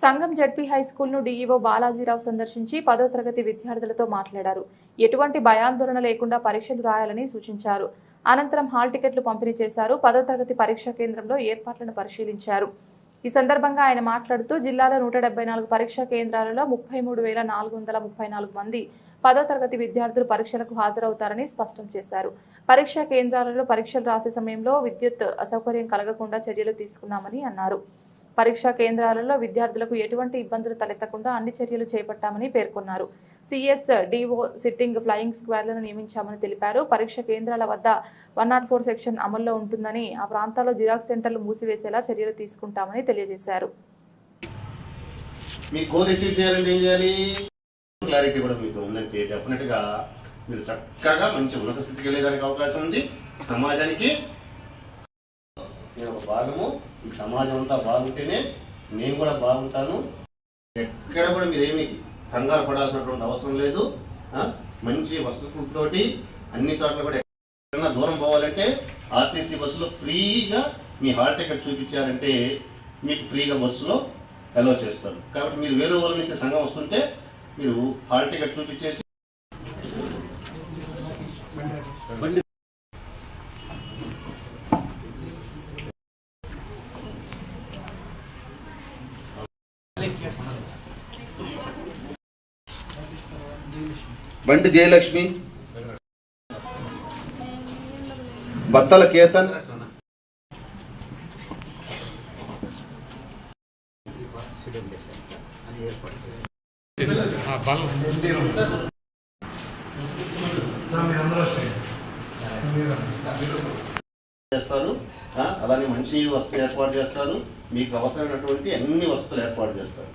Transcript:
సంఘం ZP high స్కూల్ను DEO Balajirao సందర్శించి పదో తరగతి విద్యార్థులతో మాట్లాడారు. ఎటువంటి భయాందోళన లేకుండా పరీక్షలు రాయాలని సూచించారు. అనంతరం హాల్ టికెట్లు పంపిణీ చేశారు. పదో తరగతి పరీక్షా కేంద్రంలో ఏర్పాట్లను పరిశీలించారు. ఈ సందర్భంగా ఆయన మాట్లాడుతూ జిల్లాలో నూట డెబ్బై నాలుగు పరీక్షా కేంద్రాలలో ముప్పై మూడు వేల నాలుగు వందల ముప్పై నాలుగు మంది పదో తరగతి విద్యార్థులు పరీక్షలకు హాజరవుతారని స్పష్టం చేశారు. పరీక్షా కేంద్రాలలో పరీక్షలు రాసే సమయంలో విద్యుత్ అసౌకర్యం కలగకుండా చర్యలు తీసుకున్నామని అన్నారు. పరీక్షా కేంద్రాలలో విద్యార్థులకు ఎటువంటి ఇబ్బందులు తలెత్తకుండా అన్ని చర్యలు చేపట్టామని పేర్కొన్నారు. సిఎస్ డిఓ సిట్టింగ్ ఫ్లయింగ్ స్క్వాడ్లను నియమించామని తెలిపారు. పరీక్ష కేంద్రాల వద్ద వన్ నాట్ ఫోర్ సెక్షన్ అమల్లో ఉంటుందని ఆ ప్రాంతాల్లో జిరాక్స్ సెంటర్లు మూసివేసేలా చర్యలు తీసుకుంటామని తెలియజేశారు. మీ గోల్ అచీవ్ చేయాలంటే ఏం చేయాలి? క్లారిటీ కూడా మీకు ఉందంటే డెఫినెట్గా మీరు చక్కగా మంచి ఉన్నత స్థితికి వెళ్ళేదానికి అవకాశం ఉంది. సమాజానికి నేను ఒక భాగము ఈ సమాజం అంతా బాగుంటేనే నేను కూడా బాగుంటాను. ఎక్కడ కూడా మీరేమి కంగారు పడాల్సినటువంటి అవసరం లేదు. మంచి వసతులతోటి అన్ని చోట్ల కూడా ఎక్కడైనా దూరం పోవాలంటే ఆర్టీసీ బస్సులో ఫ్రీగా మీ హాల్ టికెట్ చూపించారంటే మీకు ఫ్రీగా బస్సులో అలో చేస్తారు. కాబట్టి మీరు వేరే ఊరు నుంచి సంఘం వస్తుంటే మీరు హాల్ టికెట్ చూపించేసి బండి జయలక్ష్మి. బత్తల కేతన్. చేస్తారు. అలానే మంచినీళ్ళు వస్తువులు ఏర్పాటు చేస్తారు. మీకు అవసరమైనటువంటి అన్ని వస్తువులు ఏర్పాటు చేస్తారు.